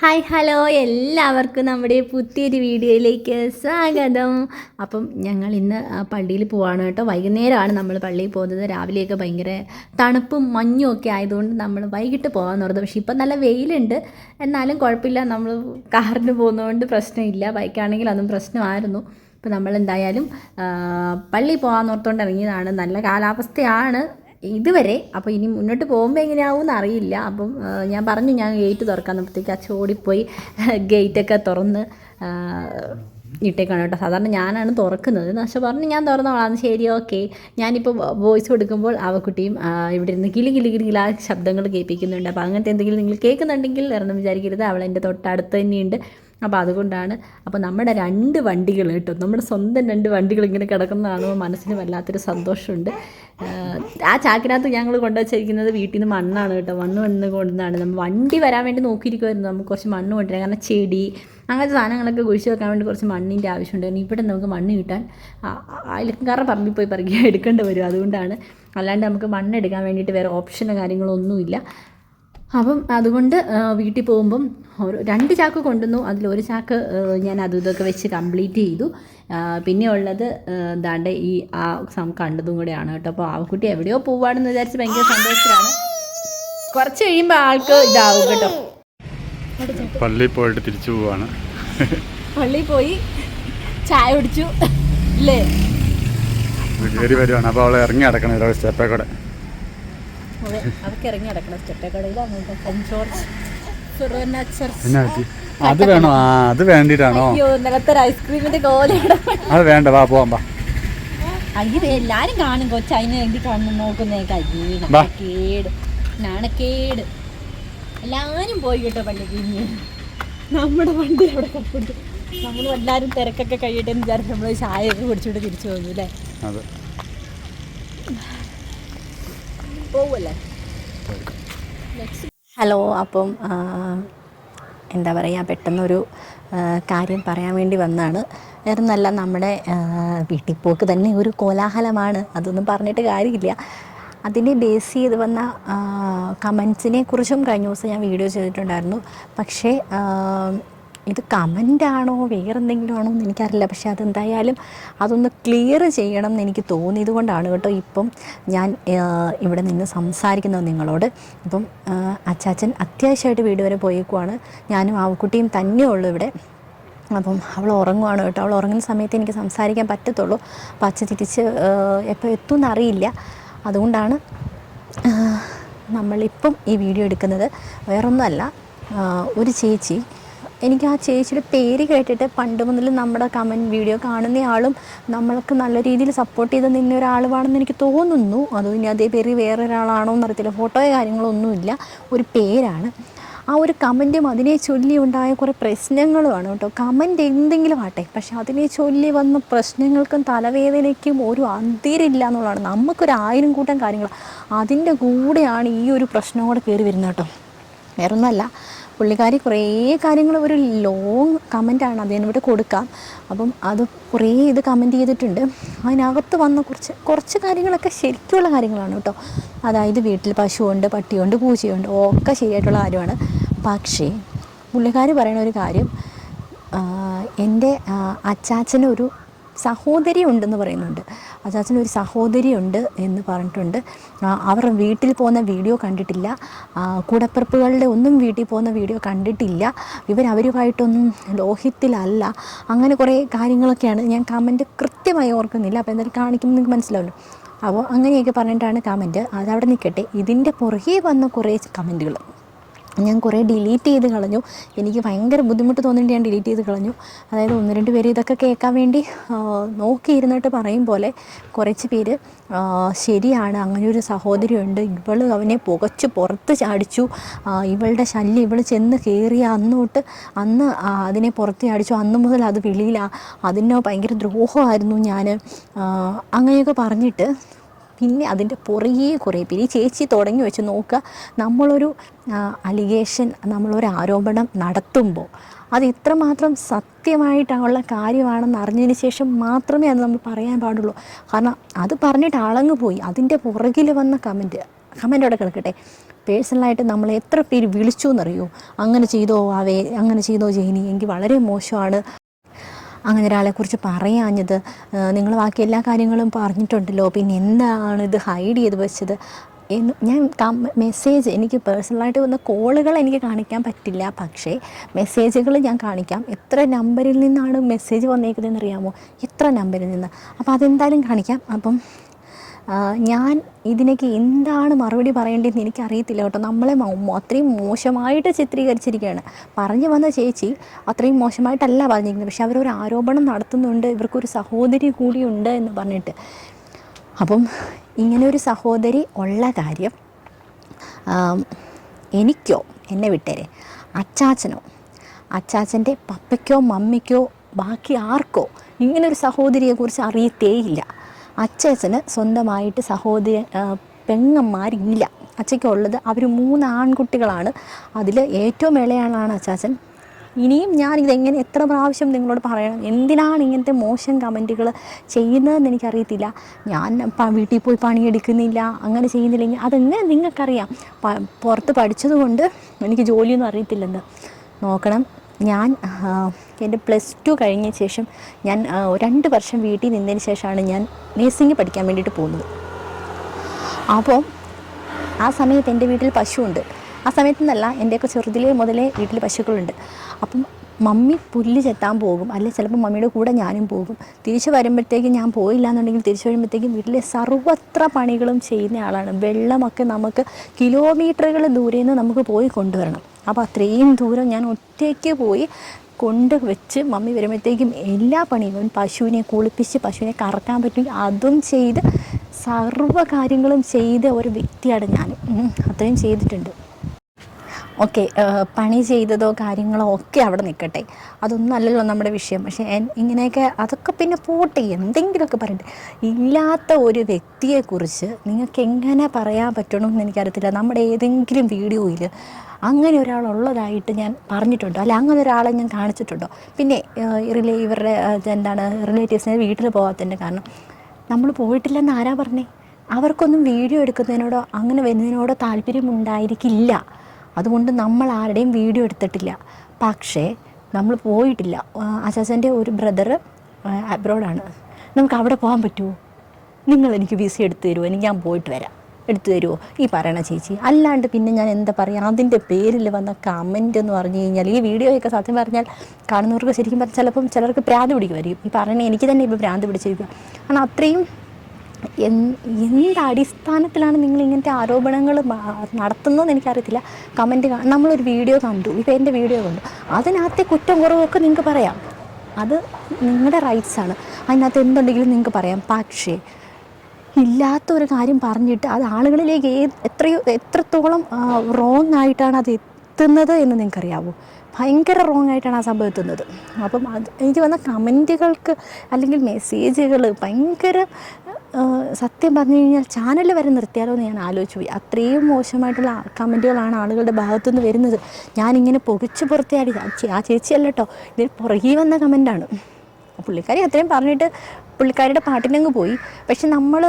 Hi hello എല്ലാവർക്കും നമ്മുടെ പുതിയൊരു വീഡിയോയിലേക്ക് സ്വാഗതം. അപ്പം ഞങ്ങൾ ഇന്ന് പള്ളിയിൽ പോവാണ് കേട്ടോ. വൈകുന്നേരമാണ് നമ്മൾ പള്ളിയിൽ പോകുന്നത്. രാവിലെയൊക്കെ ഭയങ്കര തണുപ്പും മഞ്ഞും ഒക്കെ ആയതുകൊണ്ട് നമ്മൾ വൈകിട്ട് പോകാമെന്ന് പറഞ്ഞത് പക്ഷേ ഇപ്പം നല്ല വെയിലുണ്ട്. എന്നാലും കുഴപ്പമില്ല. നമ്മൾ കാറിന് പോകുന്നതുകൊണ്ട് പ്രശ്നമില്ല. ബൈക്കാണെങ്കിൽ അതും പ്രശ്നമായിരുന്നു. ഇപ്പം നമ്മൾ എന്തായാലും പള്ളി പോകാമെന്നോർത്തുകൊണ്ട് ഇറങ്ങിയതാണ്. നല്ല കാലാവസ്ഥയാണ്. ഇതുവരെ അപ്പോൾ ഇനി മുന്നോട്ട് പോകുമ്പോൾ എങ്ങനെയാവും അറിയില്ല. അപ്പം ഞാൻ പറഞ്ഞു ഞാൻ ഗേറ്റ് തുറക്കാൻ നോക്കുമ്പോഴത്തേക്ക് അച്ഛൻ ഓടിപ്പോയി ഗേറ്റൊക്കെ തുറന്ന് ഇട്ടേക്കാണ് കേട്ടോ. സാധാരണ ഞാനാണ് തുറക്കുന്നത്. പക്ഷെ പറഞ്ഞു ഞാൻ തുറന്നോളാം. ശരി ഓക്കെ ഞാനിപ്പോൾ വോയിസ് കൊടുക്കുമ്പോൾ അവക്കുട്ടിയും ഇവിടെ ഇരുന്ന് കിളി കിളി കിളി ആ ശബ്ദങ്ങൾ കേൾപ്പിക്കുന്നുണ്ട്. അപ്പോൾ അങ്ങനത്തെ എന്തെങ്കിലും നിങ്ങൾ കേൾക്കുന്നുണ്ടെങ്കിൽ ഇറന്ന് വിചാരിക്കരുത്. അവൾ എന്റെ തൊട്ടടുത്ത് തന്നെയുണ്ട്. അപ്പോൾ അതുകൊണ്ടാണ് അപ്പോൾ നമ്മുടെ രണ്ട് വണ്ടികൾ കേട്ടോ നമ്മുടെ സ്വന്തം രണ്ട് വണ്ടികൾ ഇങ്ങനെ കിടക്കുന്ന കാണുമ്പോൾ മനസ്സിന് വല്ലാത്തൊരു സന്തോഷമുണ്ട്. ആ ചാക്കിനകത്ത് ഞങ്ങൾ കൊണ്ടുവച്ചിരിക്കുന്നത് വീട്ടിൽ നിന്ന് മണ്ണാണ് കേട്ടോ മണ്ണ് മണ്ണ് കൊണ്ടുവന്നാണ്. നമ്മൾ വണ്ടി വരാൻ വേണ്ടി നോക്കിയിരിക്കുമായിരുന്നു നമുക്ക് കുറച്ച് മണ്ണ് കൊണ്ടുവരാൻ കാരണം ചെടി അങ്ങനത്തെ സാധനങ്ങളൊക്കെ കുഴിച്ച് വെക്കാൻ വേണ്ടി കുറച്ച് മണ്ണിന്റെ ആവശ്യമുണ്ട് ഇവിടെ നമുക്ക് മണ്ണ് കിട്ടാൻ അയലക്കാരുടെ പറമ്പിൽ പോയി പറിക്കുക എടുക്കേണ്ടി വരും. അതുകൊണ്ടാണ് അല്ലാണ്ട് നമുക്ക് മണ്ണ് എടുക്കാൻ വേണ്ടിയിട്ട് വേറെ ഓപ്ഷനോ കാര്യങ്ങളോ ഒന്നുമില്ല. അപ്പം അതുകൊണ്ട് വീട്ടിൽ പോകുമ്പം ഒരു രണ്ട് ചാക്ക് കൊണ്ടുവന്നു. അതിലൊരു ചാക്ക് ഞാൻ അതും ഇതൊക്കെ വെച്ച് കംപ്ലീറ്റ് ചെയ്തു. പിന്നെ ഉള്ളത് എന്താണ്ട് ഈ ആ സം കണ്ടതും കൂടെയാണ് കേട്ടോ. അപ്പോൾ ആവക്കുട്ടി എവിടെയോ പോവാണെന്ന് വിചാരിച്ച് ഭയങ്കര സന്തോഷത്തിലാണ്. കുറച്ച് കഴിയുമ്പോൾ ആൾക്ക് ഇതാവും കേട്ടോ. പള്ളിയിൽ പോയിട്ട് തിരിച്ചു പോവാണ്. പള്ളിയിൽ പോയി ചായ കുടിച്ചു. അല്ലേ വരുവാണ്. അപ്പോൾ അവളെ ഇറങ്ങി അടക്കണം ഇതോ സ്റ്റെപ്പേ കൂടെ. അവർക്ക് ഇറങ്ങി നടക്കണം. ജോർജ് ഫിറോന ചർച്ച് എന്നാ പറ്റി? അത് വേണോ? ആ അത് വേണ്ടിട്ടാണോ? അയ്യോ നിലത്തൊരു ഐസ്ക്രീമിന്റെ കോലയുടെ അത് വേണ്ട വാ പോവാം വാ. അയ്യത് എല്ലാരും കാണും കൊച്ചു. അതിന് വേണ്ടി കാണുന്നു നോക്കുന്നേ കയ്യേ വാ. നാണക്കേട്. എല്ലാരും പോയി കേട്ടോ പള്ളിക്ക് ഇനി നമ്മുടെ വണ്ടി അവിടെ കപ്പിട്ട് നമ്മൾ എല്ലാവരും തിരക്കൊക്കെ കഴിയട്ടെ എന്ന് വിചാരിച്ച് നമ്മൾ ഒക്കെ കുടിച്ചോണ്ട് തിരിച്ചു പോകുന്നു അല്ലേ? ഹലോ അപ്പം എന്താ പറയുക പെട്ടെന്നൊരു കാര്യം പറയാൻ വേണ്ടി വന്നാണ്. വേറൊന്നല്ല നമ്മുടെ വീട്ടിൽ പോക്ക് തന്നെ ഒരു കോലാഹലമാണ്. അതൊന്നും പറഞ്ഞിട്ട് കാര്യമില്ല. അതിനെ ബേസ് ചെയ്ത് വന്ന കമൻസിനെ കുറിച്ചും കഴിഞ്ഞ ദിവസം ഞാൻ വീഡിയോ ചെയ്തിട്ടുണ്ടായിരുന്നു. പക്ഷേ ഇത് കമന്റ് ആണോ വേറെ എന്തെങ്കിലും ആണോ എന്ന് എനിക്കറിയില്ല. പക്ഷേ അതെന്തായാലും അതൊന്ന് ക്ലിയർ ചെയ്യണം എന്ന് എനിക്ക് തോന്നിയത് കൊണ്ടാണ് കേട്ടോ ഇപ്പം ഞാൻ ഇവിടെ നിന്ന് സംസാരിക്കുന്നത് നിങ്ങളോട്. ഇപ്പം അച്ചാച്ചൻ അത്യാവശ്യമായിട്ട് വീട് വരെ പോയേക്കുവാണ്. ഞാനും ആവുക്കുട്ടിയും ഉള്ളൂ ഇവിടെ. അപ്പം അവൾ ഉറങ്ങുവാണ് കേട്ടോ. അവൾ ഉറങ്ങുന്ന സമയത്ത് എനിക്ക് സംസാരിക്കാൻ പറ്റത്തുള്ളൂ. അപ്പം അച്ഛൻ തിരിച്ച് എപ്പോൾ എത്തുമെന്ന് അറിയില്ല. അതുകൊണ്ടാണ് നമ്മളിപ്പം ഈ വീഡിയോ എടുക്കുന്നത്. വേറൊന്നുമല്ല ഒരു ചേച്ചി എനിക്ക് ആ ചേച്ചിയുടെ പേര് കേട്ടിട്ട് പണ്ട് മുതൽ നമ്മുടെ കമന്റ് വീഡിയോ കാണുന്നയാളും നമ്മൾക്ക് നല്ല രീതിയിൽ സപ്പോർട്ട് ചെയ്ത് നിന്ന ഒരാളുമാണെന്ന് എനിക്ക് തോന്നുന്നു. അതോ ഇനി അതേ പേര് വേറെ ഒരാളാണോ എന്നറിയത്തില്ല ഫോട്ടോയോ കാര്യങ്ങളൊന്നുമില്ല ഒരു പേരാണ്. ആ ഒരു കമന്റും അതിനെ ചൊല്ലി ഉണ്ടായ കുറേ പ്രശ്നങ്ങളുമാണ് കേട്ടോ. കമന്റ് എന്തെങ്കിലും ആട്ടെ. പക്ഷെ അതിനെ ചൊല്ലി വന്ന പ്രശ്നങ്ങൾക്കും തലവേദനയ്ക്കും ഒരു അതിരില്ല എന്നുള്ളതാണ്. നമുക്കൊരു ആയിരം കൂട്ടം കാര്യങ്ങൾ അതിന്റെ കൂടെയാണ് ഈ ഒരു പ്രശ്നം കൂടെ കയറി വരുന്നത് കേട്ടോ. വേറൊന്നുമല്ല. പുള്ളിക്കാരി കുറേ കാര്യങ്ങൾ ഒരു ലോങ് കമന്റാണ് അതിനോട് കൊടുക്കാം അപ്പം അത് കുറേ ഇത് കമന്റ് ചെയ്തിട്ടുണ്ട്. അതിനകത്ത് വന്ന കുറച്ച് കുറച്ച് കാര്യങ്ങളൊക്കെ ശരിക്കുള്ള കാര്യങ്ങളാണ് കേട്ടോ. അതായത് വീട്ടിൽ പശുവുണ്ട് പട്ടിയുണ്ട് പൂച്ചയുണ്ട് ഒക്കെ ശരിയായിട്ടുള്ള കാര്യമാണ്. പക്ഷേ പുള്ളിക്കാരി പറയുന്ന ഒരു കാര്യം എന്റെ അച്ചാച്ചനൊരു സഹോദരി ഉണ്ടെന്ന് പറയുന്നുണ്ട്. അച്ചാച്ചന് ഒരു സഹോദരി ഉണ്ട് എന്ന് പറഞ്ഞിട്ടുണ്ട്. അവർ വീട്ടിൽ പോകുന്ന വീഡിയോ കണ്ടിട്ടില്ല. കൂടപ്പിറപ്പുകളുടെ ഒന്നും വീട്ടിൽ പോകുന്ന വീഡിയോ കണ്ടിട്ടില്ല. ഇവർ അവരുമായിട്ടൊന്നും ലോഹിത്തിലല്ല. അങ്ങനെ കുറേ കാര്യങ്ങളൊക്കെയാണ്. ഞാൻ കമന്റ് കൃത്യമായി ഓർക്കുന്നില്ല. അപ്പോൾ എന്തായാലും കാണിക്കുമ്പോൾ നിങ്ങൾക്ക് മനസ്സിലാവല്ലോ അപ്പോൾ അങ്ങനെയൊക്കെ പറഞ്ഞിട്ടാണ് കമന്റ് അതവിടെ നിൽക്കട്ടെ. ഇതിന്റെ പുറകെ വന്ന കുറേ കമന്റുകൾ ഞാൻ കുറേ ഡിലീറ്റ് ചെയ്ത് കളഞ്ഞു. എനിക്ക് ഭയങ്കര ബുദ്ധിമുട്ട് തോന്നിയിട്ട് ഞാൻ ഡിലീറ്റ് ചെയ്ത് കളഞ്ഞു. അതായത് ഒന്ന് രണ്ട് പേര് ഇതൊക്കെ കേൾക്കാൻ വേണ്ടി നോക്കിയിരുന്നിട്ട് പറയും പോലെ കുറച്ച് പേര് ശരിയാണ് അങ്ങനെ ഒരു സഹോദരിയുണ്ട്. ഇവൾ അവനെ പുകച്ച് പുറത്ത് ചാടിച്ചു. ഇവളുടെ ശല്യം ഇവൾ ചെന്ന് കയറി അന്നോട്ട് അന്ന് അതിനെ പുറത്ത് ചാടിച്ചു. അന്ന് മുതൽ അത് വെളിയിലാണ് അതിനോ ഭയങ്കര ദ്രോഹമായിരുന്നു ഞാൻ അങ്ങനെയൊക്കെ പറഞ്ഞിട്ട് പിന്നെ അതിന്റെ പുറകെ കുറേ പേര്. ഈ ചേച്ചി തുടങ്ങി വെച്ച് നോക്കുക നമ്മളൊരു അലിഗേഷൻ നമ്മളൊരു ആരോപണം നടത്തുമ്പോൾ അത് ഇത്രമാത്രം സത്യമായിട്ടുള്ള കാര്യമാണെന്ന് അറിഞ്ഞതിന് ശേഷം മാത്രമേ അത് നമ്മൾ പറയാൻ പാടുള്ളൂ. കാരണം അത് പറഞ്ഞിട്ട് അളങ്ങ് പോയി അതിന്റെ പുറകിൽ വന്ന കമന്റ് കമന്റ് അവിടെ കിടക്കട്ടെ. പേഴ്സണലായിട്ട് നമ്മൾ എത്ര പേര് വിളിച്ചു എന്നറിയോ? അങ്ങനെ ചെയ്തോ ആവേ അങ്ങനെ ചെയ്തോ ജെയിനി? എങ്കിൽ വളരെ മോശമാണ്. അങ്ങനെ ഒരാളെക്കുറിച്ച് പറയാഞ്ഞത്. നിങ്ങൾ ബാക്കി എല്ലാ കാര്യങ്ങളും പറഞ്ഞിട്ടുണ്ടല്ലോ. പിന്നെ എന്താണ് ഇത് ഹൈഡ് ചെയ്ത് വെച്ചത്? എന്ന് ഞാൻ മെസ്സേജ് എനിക്ക് പേഴ്സണലായിട്ട് വന്ന കോളുകൾ എനിക്ക് കാണിക്കാൻ പറ്റില്ല. പക്ഷേ മെസ്സേജുകൾ ഞാൻ കാണിക്കാം. എത്ര നമ്പറിൽ നിന്നാണ് മെസ്സേജ് വന്നേക്കുന്നതെന്ന് അറിയാമോ? എത്ര നമ്പറിൽ നിന്ന്. അപ്പോൾ അതെന്തായാലും കാണിക്കാം. അപ്പം ഞാൻ ഇതിനൊക്കെ എന്താണ് മറുപടി പറയേണ്ടതെന്ന് എനിക്കറിയത്തില്ല കേട്ടോ. നമ്മളെ അത്രയും മോശമായിട്ട് ചിത്രീകരിച്ചിരിക്കുകയാണ്. പറഞ്ഞു വന്ന ചേച്ചി അത്രയും മോശമായിട്ടല്ല പറഞ്ഞിരിക്കുന്നത്. പക്ഷെ അവരൊരു ആരോപണം നടത്തുന്നുണ്ട്. ഇവർക്കൊരു സഹോദരി കൂടിയുണ്ട് എന്ന് പറഞ്ഞിട്ട്. അപ്പം ഇങ്ങനെ ഒരു സഹോദരി ഉള്ള കാര്യം എനിക്കോ എന്നെ വിട്ടേരെ അച്ചാച്ചനോ അച്ചാച്ചന്റെ പപ്പയ്ക്കോ മമ്മിക്കോ ബാക്കി ആർക്കോ ഇങ്ങനൊരു സഹോദരിയെക്കുറിച്ച് അറിയത്തേയില്ല. അച്ചാച്ചന് സ്വന്തമായിട്ട് സഹോദരി പെങ്ങന്മാരില്ല. അച്ചയ്ക്കുള്ളത് അവർ മൂന്ന് ആൺകുട്ടികളാണ്. അതിൽ ഏറ്റവും ഇളയാളാണ് അച്ചാച്ചൻ. ഇനിയും ഞാൻ ഇതെങ്ങനെ എത്ര പ്രാവശ്യം നിങ്ങളോട് പറയണം? എന്തിനാണ് ഇങ്ങനത്തെ മോശം കമന്റുകൾ ചെയ്യുന്നതെന്ന് എനിക്കറിയത്തില്ല. ഞാൻ വീട്ടിൽ പോയി പണിയെടുക്കുന്നില്ല അങ്ങനെ ചെയ്യുന്നില്ലെങ്കിൽ അതെങ്ങനെ നിങ്ങൾക്കറിയാം? പുറത്ത് പഠിച്ചതുകൊണ്ട് എനിക്ക് ജോലിയൊന്നും അറിയത്തില്ലെന്ന്. നോക്കണം. ഞാൻ എന്റെ പ്ലസ് ടു കഴിഞ്ഞ ശേഷം ഞാൻ രണ്ട് വർഷം വീട്ടിൽ നിന്നതിന് ശേഷമാണ് ഞാൻ നേഴ്സിംഗ് പഠിക്കാൻ വേണ്ടിയിട്ട് പോകുന്നത്. അപ്പോൾ ആ സമയത്ത് എന്റെ വീട്ടിൽ പശുവുണ്ട്. ആ സമയത്ത് നിന്നല്ല എന്റെയൊക്കെ ചെറുതിലേ മുതലേ വീട്ടിൽ പശുക്കളുണ്ട്. അപ്പം മമ്മി പുല്ല് ചെത്താൻ പോകും. അല്ലെ ചിലപ്പോൾ മമ്മിയുടെ കൂടെ ഞാനും പോകും. തിരിച്ചു വരുമ്പോഴത്തേക്കും ഞാൻ പോയില്ല എന്നുണ്ടെങ്കിൽ തിരിച്ചു വരുമ്പോഴത്തേക്കും വീട്ടിലെ സർവത്ര പണികളും ചെയ്യുന്ന ആളാണ്. വെള്ളമൊക്കെ നമുക്ക് കിലോമീറ്ററുകൾ ദൂരെ നിന്ന് നമുക്ക് പോയി കൊണ്ടുവരണം. അപ്പോൾ അത്രയും ദൂരം ഞാൻ ഒറ്റയ്ക്ക് പോയി കൊണ്ട് വെച്ച് മമ്മി വരുമ്പോഴത്തേക്കും എല്ലാ പണിയും പശുവിനെ കുളിപ്പിച്ച് പശുവിനെ കറക്കാൻ പറ്റും. അതും ചെയ്ത് സർവ കാര്യങ്ങളും ചെയ്ത ഒരു വ്യക്തിയാണ് ഞാൻ. അത്രയും ചെയ്തിട്ടുണ്ട്. ഓക്കെ പണി ചെയ്തതോ കാര്യങ്ങളോ ഒക്കെ അവിടെ നിൽക്കട്ടെ അതൊന്നും അല്ലല്ലോ നമ്മുടെ വിഷയം. പക്ഷേ ഇങ്ങനെയൊക്കെ അതൊക്കെ പിന്നെ പോട്ടെ എന്തെങ്കിലുമൊക്കെ പറയട്ടെ. ഇല്ലാത്ത ഒരു വ്യക്തിയെക്കുറിച്ച് നിങ്ങൾക്ക് എങ്ങനെ പറയാൻ പറ്റണമെന്ന് എനിക്കറിയത്തില്ല. നമ്മുടെ ഏതെങ്കിലും വീഡിയോയിൽ അങ്ങനെ ഒരാളുള്ളതായിട്ട് ഞാൻ പറഞ്ഞിട്ടുണ്ടോ? അല്ല അങ്ങനെ ഒരാളെ ഞാൻ കാണിച്ചിട്ടുണ്ടോ? പിന്നെ റിലേ ഇവരുടെ എന്താണ് റിലേറ്റീവ്സിനെ വീട്ടിൽ പോകാത്തതിന്റെ കാരണം. നമ്മൾ പോയിട്ടില്ലെന്ന് ആരാ പറഞ്ഞേ? അവർക്കൊന്നും വീഡിയോ എടുക്കുന്നതിനോടോ അങ്ങനെ വരുന്നതിനോടോ താല്പര്യമുണ്ടായിരിക്കില്ല. അതുകൊണ്ട് നമ്മൾ ആരുടെയും വീഡിയോ എടുത്തിട്ടില്ല. പക്ഷേ നമ്മൾ പോയിട്ടില്ല. അച്ചാച്ചന്റെ ഒരു ബ്രദർ അബ്രോഡാണ് നമുക്ക് അവിടെ പോകാൻ പറ്റുമോ നിങ്ങൾ എനിക്ക് വിസ എടുത്തു തരുമോ എനിക്ക് ഞാൻ പോയിട്ട് വരാം. എടുത്തു തരുമോ ഈ പറയണ ചേച്ചി. അല്ലാണ്ട് പിന്നെ ഞാൻ എന്താ പറയുക അതിന്റെ പേരിൽ വന്ന കമന്റ് എന്ന് പറഞ്ഞു കഴിഞ്ഞാൽ ഈ വീഡിയോയൊക്കെ സത്യം പറഞ്ഞാൽ കാണുന്നവർക്ക് ശരിക്കും പറഞ്ഞാൽ ചിലപ്പം ചിലർക്ക് പ്രാന്ത് പിടിക്കുമായിരിക്കും. ഈ പറയണേ എനിക്ക് തന്നെ ഇപ്പോൾ പ്രാന്ത് പിടിച്ചിരിക്കുക കാരണം അത്രയും എന്ത് അടിസ്ഥാനത്തിലാണ് നിങ്ങൾ ഇങ്ങനത്തെ ആരോപണങ്ങൾ നടത്തുന്നതെന്ന് എനിക്കറിയത്തില്ല. കമന്റ് നമ്മളൊരു വീഡിയോ കണ്ടു. ഇപ്പോൾ എന്റെ വീഡിയോ കണ്ടു. അതിനകത്തെ കുറ്റം കുറവൊക്കെ നിങ്ങൾക്ക് പറയാം. അത് നിങ്ങളുടെ റൈറ്റ്സാണ് അതിനകത്ത് എന്തുണ്ടെങ്കിലും നിങ്ങൾക്ക് പറയാം. പക്ഷേ ഇല്ലാത്ത ഒരു കാര്യം പറഞ്ഞിട്ട് അത് ആളുകളിലേക്ക് എത്രയോ എത്രത്തോളം റോങ് ആയിട്ടാണ് അത് എത്തുന്നത് എന്ന് നിങ്ങൾക്കറിയാവോ? ഭയങ്കര റോങ് ആയിട്ടാണ് ആ സംഭവം എത്തുന്നത്. അപ്പം അത് എനിക്ക് വന്ന കമന്റുകൾക്ക് അല്ലെങ്കിൽ മെസ്സേജുകൾ ഭയങ്കര സത്യം പറഞ്ഞു കഴിഞ്ഞാൽ ചാനൽ വരെ നിർത്തിയാലോ എന്ന് ഞാൻ ആലോചിച്ചു പോയി. അത്രയും മോശമായിട്ടുള്ള കമന്റുകളാണ് ആളുകളുടെ ഭാഗത്തു നിന്ന് വരുന്നത്. ഞാനിങ്ങനെ പൊകിച്ച് പുറത്തേടി ആ ചേച്ചിയല്ലോ കേട്ടോ ഇതിൽ പുറകെ വന്ന കമന്റാണ്. പുള്ളിക്കാരി അത്രയും പറഞ്ഞിട്ട് പുള്ളിക്കാരിയുടെ പാട്ടിനങ്ങ് പോയി. പക്ഷെ നമ്മൾ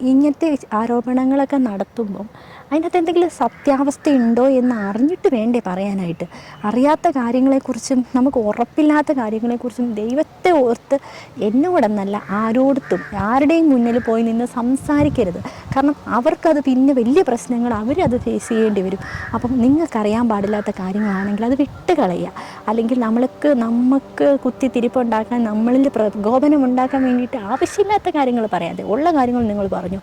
ഇങ്ങനത്തെ ആരോപണങ്ങളൊക്കെ നടത്തുമ്പം അതിനകത്ത് എന്തെങ്കിലും സത്യാവസ്ഥയുണ്ടോ എന്ന് അറിഞ്ഞിട്ട് വേണ്ടേ പറയാനായിട്ട്. അറിയാത്ത കാര്യങ്ങളെക്കുറിച്ചും നമുക്ക് ഉറപ്പില്ലാത്ത കാര്യങ്ങളെക്കുറിച്ചും ദൈവത്തെ ഓർത്ത് എന്നോടെന്നല്ല ആരോടത്തും ആരുടെയും മുന്നിൽ പോയി നിന്ന് സംസാരിക്കരുത്. കാരണം അവർക്കത് പിന്നെ വലിയ പ്രശ്നങ്ങൾ അവരത് ഫേസ് ചെയ്യേണ്ടി വരും. അപ്പം നിങ്ങൾക്കറിയാൻ പാടില്ലാത്ത കാര്യങ്ങളാണെങ്കിൽ അത് വിട്ടുകളയുക. അല്ലെങ്കിൽ നമ്മൾക്ക് നമുക്ക് കുത്തിത്തിരിപ്പുണ്ടാക്കാൻ നമ്മളിൽ പ്രകോപനം ഉണ്ടാക്കാൻ വേണ്ടിയിട്ട് ആവശ്യമില്ലാത്ത കാര്യങ്ങൾ പറയാതെ ഉള്ള കാര്യങ്ങൾ നിങ്ങൾ പറഞ്ഞു.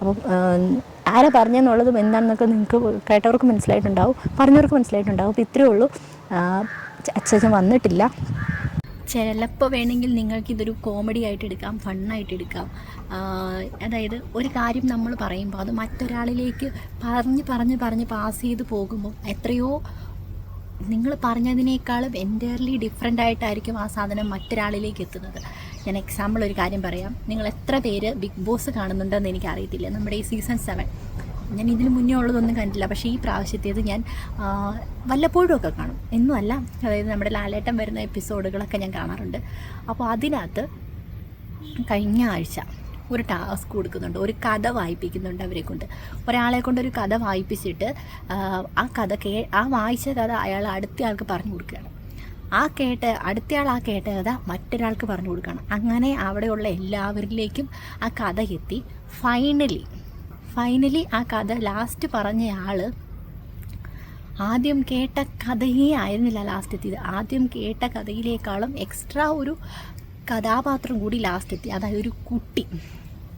അപ്പം ആരെ ആരാ പറഞ്ഞെന്നുള്ളതും എന്താണെന്നൊക്കെ നിങ്ങൾക്ക് കേട്ടവർക്ക് മനസ്സിലായിട്ടുണ്ടാവും. പറഞ്ഞവർക്ക് മനസ്സിലായിട്ടുണ്ടാവും. അപ്പോൾ ഇത്രയേ ഉള്ളൂ. അച്ഛൻ വന്നിട്ടില്ല. ചിലപ്പോൾ വേണമെങ്കിൽ നിങ്ങൾക്ക് ഇതൊരു കോമഡി ആയിട്ട് എടുക്കാം ഫണ്ണായിട്ട് എടുക്കാം. അതായത് ഒരു കാര്യം നമ്മൾ പറയുമ്പോൾ അത് മറ്റൊരാളിലേക്ക് പറഞ്ഞ് പറഞ്ഞ് പറഞ്ഞ് പാസ് ചെയ്ത് പോകുമ്പോൾ എത്രയോ നിങ്ങൾ പറഞ്ഞതിനേക്കാളും എന്റയർലി ഡിഫറെന്റ് ആയിട്ടായിരിക്കും ആ സാധനം മറ്റൊരാളിലേക്ക് എത്തുന്നത്. ഞാൻ എക്സാമ്പിൾ ഒരു കാര്യം പറയാം. നിങ്ങൾ എത്ര പേര് ബിഗ് ബോസ് കാണുന്നുണ്ടെന്ന് എനിക്ക് എനിക്കറിയത്തില്ല. നമ്മുടെ ഈ സീസൺ സെവൻ ഞാൻ ഇതിന് മുന്നേ ഉള്ളതൊന്നും കണ്ടില്ല പക്ഷേ ഈ പ്രാവശ്യത്തേത് ഞാൻ വല്ലപ്പോഴും ഒക്കെ കാണും. എന്നുമല്ല അതായത് നമ്മുടെ ലാലേട്ടം വരുന്ന എപ്പിസോഡുകളൊക്കെ ഞാൻ കാണാറുണ്ട്. അപ്പോൾ അതിനകത്ത് കഴിഞ്ഞ ആഴ്ച ഒരു ടാസ്ക് കൊടുക്കുന്നുണ്ട്. ഒരു കഥ വായിപ്പിക്കുന്നുണ്ട് അവരെ കൊണ്ട്. ഒരാളെ കൊണ്ട് ഒരു കഥ വായിപ്പിച്ചിട്ട് ആ കഥ കേ ആ വായിച്ച കഥ അയാൾ അടുത്ത ആൾക്ക് പറഞ്ഞു കൊടുക്കുകയാണ്. ആ കേട്ട് അടുത്തയാൾ ആ കേട്ട കഥ മറ്റൊരാൾക്ക് പറഞ്ഞു കൊടുക്കണം. അങ്ങനെ അവിടെയുള്ള എല്ലാവരിലേക്കും ആ കഥ എത്തി. ഫൈനലി ഫൈനലി ആ കഥ ലാസ്റ്റ് പറഞ്ഞ ആൾ ആദ്യം കേട്ട കഥയേ ആയിരുന്നില്ല ലാസ്റ്റ് എത്തിയത്. ആദ്യം കേട്ട കഥയിലേക്കാളും എക്സ്ട്രാ ഒരു കഥാപാത്രം കൂടി ലാസ്റ്റ് എത്തി. അതായത് ഒരു കുട്ടി.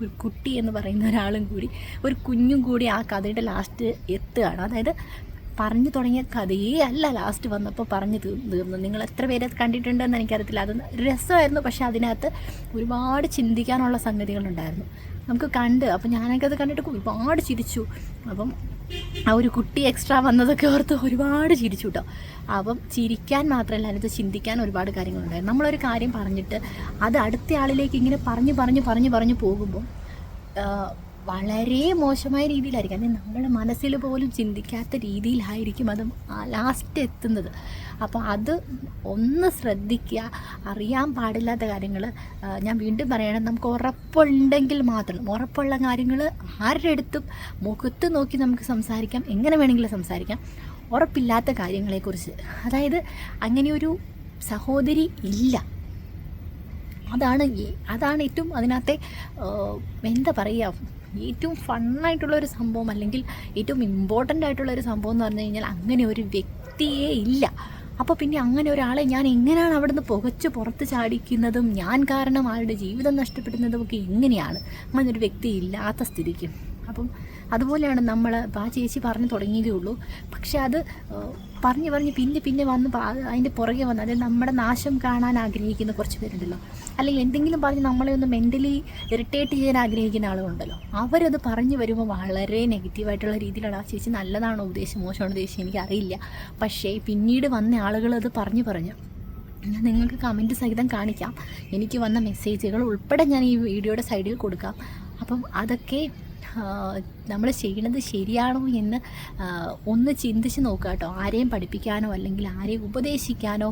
ഒരു കുട്ടി എന്ന് പറയുന്ന ഒരാളും കൂടി ഒരു കുഞ്ഞും കൂടി ആ കഥയുടെ ലാസ്റ്റ് എത്തുകയാണ്. അതായത് പറഞ്ഞു തുടങ്ങിയ കഥയേ അല്ല ലാസ്റ്റ് വന്നപ്പോൾ പറഞ്ഞു തീർ തീർന്നു. നിങ്ങൾ എത്ര പേരെ കണ്ടിട്ടുണ്ടെന്ന് എനിക്കറിയത്തില്ല. അത് രസമായിരുന്നു പക്ഷേ അതിനകത്ത് ഒരുപാട് ചിന്തിക്കാനുള്ള സംഗതികളുണ്ടായിരുന്നു. നമുക്ക് കണ്ട് അപ്പം ഞാനൊക്കെ അത് കണ്ടിട്ട് ഒരുപാട് ചിരിച്ചു. അപ്പം ആ ഒരു കുട്ടി എക്സ്ട്രാ വന്നതൊക്കെ ഓർത്ത് ഒരുപാട് ചിരിച്ചു കേട്ടോ അപ്പം ചിരിക്കാൻ മാത്രമല്ല അതിനകത്ത് ചിന്തിക്കാൻ ഒരുപാട് കാര്യങ്ങളുണ്ടായിരുന്നു. നമ്മളൊരു കാര്യം പറഞ്ഞിട്ട് അത് അടുത്തയാളിലേക്ക് ഇങ്ങനെ പറഞ്ഞു പറഞ്ഞു പറഞ്ഞു പറഞ്ഞു പോകുമ്പോൾ വളരെ മോശമായ രീതിയിലായിരിക്കും. അല്ലെങ്കിൽ നമ്മുടെ മനസ്സിൽ പോലും ചിന്തിക്കാത്ത രീതിയിലായിരിക്കും അത് ലാസ്റ്റ് എത്തുന്നത്. അപ്പോൾ അത് ഒന്ന് ശ്രദ്ധിക്കുക. അറിയാൻ പാടില്ലാത്ത കാര്യങ്ങൾ ഞാൻ വീണ്ടും പറയണം നമുക്ക് ഉറപ്പുണ്ടെങ്കിൽ മാത്രം ഉറപ്പുള്ള കാര്യങ്ങൾ ആരുടെ അടുത്തും മുഖത്ത് നോക്കി നമുക്ക് സംസാരിക്കാം. എങ്ങനെ വേണമെങ്കിലും സംസാരിക്കാം. ഉറപ്പില്ലാത്ത കാര്യങ്ങളെക്കുറിച്ച്. അതായത് അങ്ങനെയൊരു സഹോദരി ഇല്ല. അതാണ് അതാണ് ഏറ്റവും അതിനകത്തെ എന്താ പറയുക ഏറ്റവും ഫണ്ണായിട്ടുള്ള ഒരു സംഭവം അല്ലെങ്കിൽ ഏറ്റവും ഇമ്പോർട്ടന്റ് ആയിട്ടുള്ള ഒരു സംഭവം എന്ന് പറഞ്ഞു കഴിഞ്ഞാൽ അങ്ങനെ ഒരു വ്യക്തിയേ ഇല്ല. അപ്പോൾ പിന്നെ അങ്ങനെ ഒരാളെ ഞാൻ എങ്ങനെയാണ് അവിടുന്ന് പുകച്ച് പുറത്ത് ചാടിക്കുന്നതും ഞാൻ കാരണം ആളുടെ ജീവിതം നഷ്ടപ്പെടുന്നതും ഒക്കെ എങ്ങനെയാണ്? അങ്ങനെ ഒരു വ്യക്തി ഇല്ലാത്ത സ്ഥിതിക്ക്. അപ്പം അതുപോലെയാണ് നമ്മൾ ആ ചേച്ചി പറഞ്ഞു തുടങ്ങിയതേ ഉള്ളൂ. പക്ഷെ അത് പറഞ്ഞു പറഞ്ഞ് പിന്നെ പിന്നെ വന്ന് അതിന്റെ പുറകെ വന്ന് അതായത് നമ്മുടെ നാശം കാണാൻ ആഗ്രഹിക്കുന്ന കുറച്ച് പേരുണ്ടല്ലോ. അല്ലെങ്കിൽ എന്തെങ്കിലും പറഞ്ഞ് നമ്മളെ ഒന്ന് മെന്റലി ഇറിറ്റേറ്റ് ചെയ്യാൻ ആഗ്രഹിക്കുന്ന ആളുകളുണ്ടല്ലോ. അവരത് പറഞ്ഞു വരുമ്പോൾ വളരെ നെഗറ്റീവായിട്ടുള്ള രീതിയിലാണ്. ആ ചേച്ചി നല്ലതാണോ ഉദ്ദേശം? മോശമാണോ ഉദ്ദേശം? എനിക്കറിയില്ല. പക്ഷേ പിന്നീട് വന്ന ആളുകൾ അത് പറഞ്ഞു പറഞ്ഞു. ഞാൻ നിങ്ങൾക്ക് കമന്റ് സഹിതം കാണിക്കാം. എനിക്ക് വന്ന മെസ്സേജുകൾ ഉൾപ്പെടെ ഞാൻ ഈ വീഡിയോയുടെ സൈഡിൽ കൊടുക്കാം. അപ്പം അതൊക്കെ നമ്മൾ ചെയ്യണത് ശരിയാണോ എന്ന് ഒന്ന് ചിന്തിച്ച് നോക്കുക കേട്ടോ. ആരെയും പഠിപ്പിക്കാനോ അല്ലെങ്കിൽ ആരെയും ഉപദേശിക്കാനോ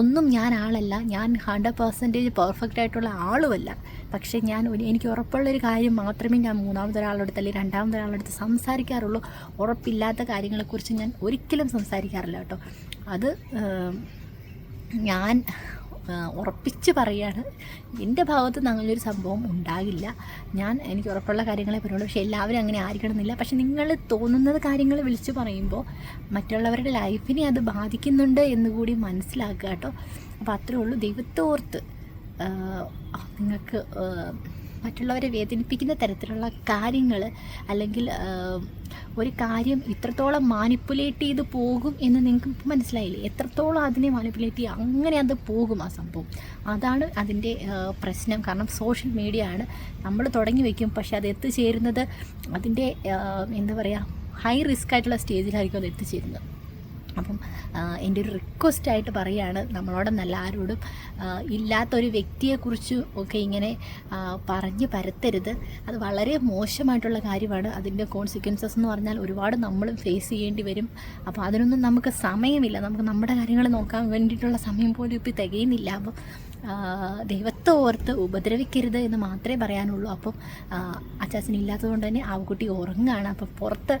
ഒന്നും ഞാൻ ആളല്ല. ഞാൻ ഹൺഡ്രഡ് പെർസെന്റേജ് പെർഫെക്റ്റ് ആയിട്ടുള്ള ആളുമല്ല. പക്ഷേ ഞാൻ എനിക്ക് ഉറപ്പുള്ളൊരു കാര്യം മാത്രമേ ഞാൻ മൂന്നാമത്തെ മൂന്നാമതൊരാളടുത്ത് അല്ലെങ്കിൽ രണ്ടാമതൊരാളടുത്ത് സംസാരിക്കാറുള്ളൂ. ഉറപ്പില്ലാത്ത കാര്യങ്ങളെക്കുറിച്ച് ഞാൻ ഒരിക്കലും സംസാരിക്കാറില്ല കേട്ടോ. അത് ഞാൻ ഉറപ്പിച്ച് പറയാണ്. എന്റെ ഭാഗത്ത് അങ്ങനൊരു സംഭവം ഉണ്ടാകില്ല. ഞാൻ എനിക്ക് ഉറപ്പുള്ള കാര്യങ്ങളെ പറയുള്ളൂ. പക്ഷേ എല്ലാവരും അങ്ങനെ ആയിരിക്കണമെന്നില്ല. പക്ഷേ നിങ്ങൾ തോന്നുന്നത് കാര്യങ്ങൾ വിളിച്ച് പറയുമ്പോൾ മറ്റുള്ളവരുടെ ലൈഫിനെ അത് ബാധിക്കുന്നുണ്ട് എന്ന് കൂടി മനസ്സിലാക്കുക കേട്ടോ. അപ്പോൾ അത്രേ ഉള്ളൂ ദൈവത്തോർത്ത്. നിങ്ങൾക്ക് മറ്റുള്ളവരെ വേദനിപ്പിക്കുന്ന തരത്തിലുള്ള കാര്യങ്ങൾ അല്ലെങ്കിൽ ഒരു കാര്യം ഇത്രത്തോളം മാനിപ്പുലേറ്റ് ചെയ്ത് പോകും എന്ന് നിങ്ങൾക്ക് മനസ്സിലായില്ലേ? എത്രത്തോളം അതിനെ മാനിപ്പുലേറ്റ് ചെയ്യുക അങ്ങനെ അത് പോകും ആ സംഭവം. അതാണ് അതിന്റെ പ്രശ്നം. കാരണം സോഷ്യൽ മീഡിയ ആണ് നമ്മൾ തുടങ്ങി വയ്ക്കും പക്ഷേ അത് എത്തിച്ചേരുന്നത് അതിന്റെ എന്താ പറയുക ഹൈ റിസ്ക് ആയിട്ടുള്ള സ്റ്റേജിലായിരിക്കും അത് എത്തിച്ചേരുന്നത്. അപ്പം എന്റെ ഒരു റിക്വസ്റ്റ് ആയിട്ട് പറയുകയാണ് നമ്മളോടൊന്നല്ല ആരോടും ഇല്ലാത്തൊരു വ്യക്തിയെക്കുറിച്ച് ഒക്കെ ഇങ്ങനെ പറഞ്ഞ് പരത്തരുത്. അത് വളരെ മോശമായിട്ടുള്ള കാര്യമാണ്. അതിന്റെ കോൺസിക്വൻസസ് എന്ന് പറഞ്ഞാൽ ഒരുപാട് നമ്മളും ഫേസ് ചെയ്യേണ്ടി വരും. അപ്പോൾ അതിനൊന്നും നമുക്ക് സമയമില്ല. നമുക്ക് നമ്മുടെ കാര്യങ്ങൾ നോക്കാൻ വേണ്ടിയിട്ടുള്ള സമയം പോലും ഇപ്പോൾ തികയുന്നില്ല. അപ്പം ദൈവത്തെ ഓർത്ത് ഉപദ്രവിക്കരുത് എന്ന് മാത്രമേ പറയാനുള്ളൂ. അപ്പം അച്ചാച്ചനില്ലാത്തത് കൊണ്ട് തന്നെ ആ കുട്ടി ഉറങ്ങുകയാണ്. അപ്പം പുറത്ത്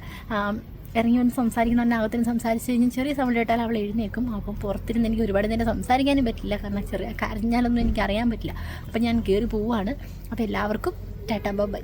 ഇറങ്ങി വന്ന് സംസാരിക്കുന്ന തന്നെ അകത്തിന് സംസാരിച്ച് കഴിഞ്ഞാൽ ചെറിയ സൗണ്ട് കേട്ടാൽ അവൾ എഴുന്നേക്കും അപ്പം പുറത്തിരുന്ന് എനിക്ക് ഒരുപാട് നേരം സംസാരിക്കാനും പറ്റില്ല. കാരണം ചെറിയ കരഞ്ഞാലൊന്നും എനിക്ക് അറിയാൻ പറ്റില്ല. അപ്പം ഞാൻ കയറി പോവുകയാണ് അപ്പോൾ എല്ലാവർക്കും ടാറ്റാ ബൈ.